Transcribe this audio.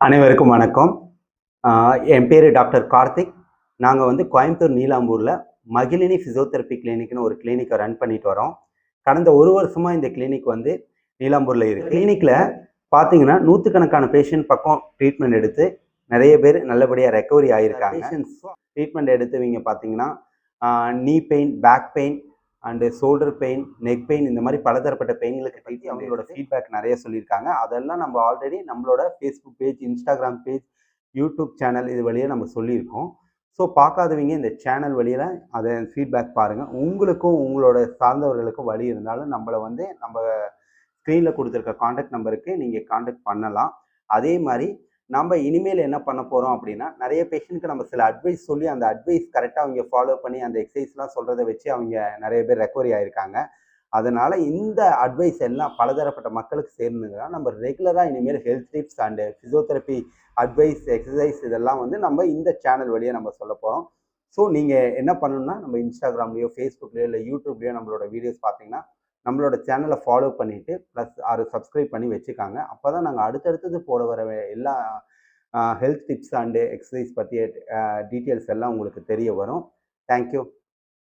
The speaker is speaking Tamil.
அனைவருக்கும் வணக்கம். என் பேர் டாக்டர் கார்த்திக். நாங்கள் வந்து கோயம்புத்தூர் நீலாம்பூரில் மகிழினி ஃபிசியோதெரப்பி கிளினிக்னு ஒரு கிளினிக்கை ரன் பண்ணிட்டு வரோம். கடந்த ஒரு வருஷமாக இந்த கிளினிக் வந்து நீலாம்பூரில் இருக்குது கிளினிக்கில் பார்த்தீங்கன்னா நூற்றுக்கணக்கான பேஷண்ட் பக்கம் ட்ரீட்மெண்ட் எடுத்து நிறைய பேர் நல்லபடியாக ரெக்கவரி ஆகியிருக்காங்க ட்ரீட்மெண்ட் எடுத்தவங்க பார்த்தீங்கன்னா knee pain back pain and shoulder pain neck pain இந்த மாதிரி பலதரப்பட்ட பெயின்களுக்கு பற்றி அவங்களோட ஃபீட்பேக் நிறைய சொல்லியிருக்காங்க. அதெல்லாம் நம்ம ஆல்ரெடி நம்மளோட Facebook page Instagram page YouTube channel இது வழியாக நம்ம சொல்லியிருக்கோம். ஸோ பார்க்காதவங்க இந்த சேனல் வழியில் அதை ஃபீட்பேக் பாருங்கள் உங்களுக்கும் உங்களோட சார்ந்தவர்களுக்கும் வழி இருந்தாலும் நம்மளை வந்து நம்ம ஸ்க்ரீனில் கொடுத்துருக்க காண்டாக்ட் நம்பருக்கு நீங்கள் காண்டாக்ட் பண்ணலாம். அதே மாதிரி நம்ம இனிமேல் என்ன பண்ண போகிறோம் அப்படின்னா நிறைய பேஷண்ட்க்கு நம்ம சில அட்வைஸ் சொல்லி அந்த அட்வைஸ் கரெக்டாக அவங்க ஃபாலோ பண்ணி அந்த எக்ஸசைஸ்லாம் சொல்கிறத வச்சு அவங்க நிறைய பேர் ரெக்கவரி ஆயிருக்காங்க. அதனால் இந்த அட்வைஸ் எல்லாம் பலதரப்பட்ட மக்களுக்கு சேர்ந்துங்கன்னா நம்ம ரெகுலராக இனிமேல் health tips and physiotherapy advice exercise இதெல்லாம் வந்து நம்ம இந்த சேனல் வழியாக நம்ம சொல்ல போகிறோம் ஸோ நீங்கள் என்ன பண்ணணும்னா நம்ம இன்ஸ்டாகிராம்லேயோ ஃபேஸ்புக்லேயோ இல்லை யூடியூப்லேயோ நம்மளோட வீடியோஸ் பார்த்தீங்கன்னா நம்மளோட சேனலை ஃபாலோ பண்ணிவிட்டு ப்ளஸ் ஆறு சப்ஸ்கிரைப் பண்ணி வச்சுக்காங்க. அப்போ தான் நாங்கள் அடுத்தடுத்தது போட வர எல்லா ஹெல்த் டிப்ஸ் அண்டு எக்ஸசைஸ் பற்றிய டீட்டெயில்ஸ் எல்லாம் உங்களுக்கு தெரிய வரும். தேங்க்யூ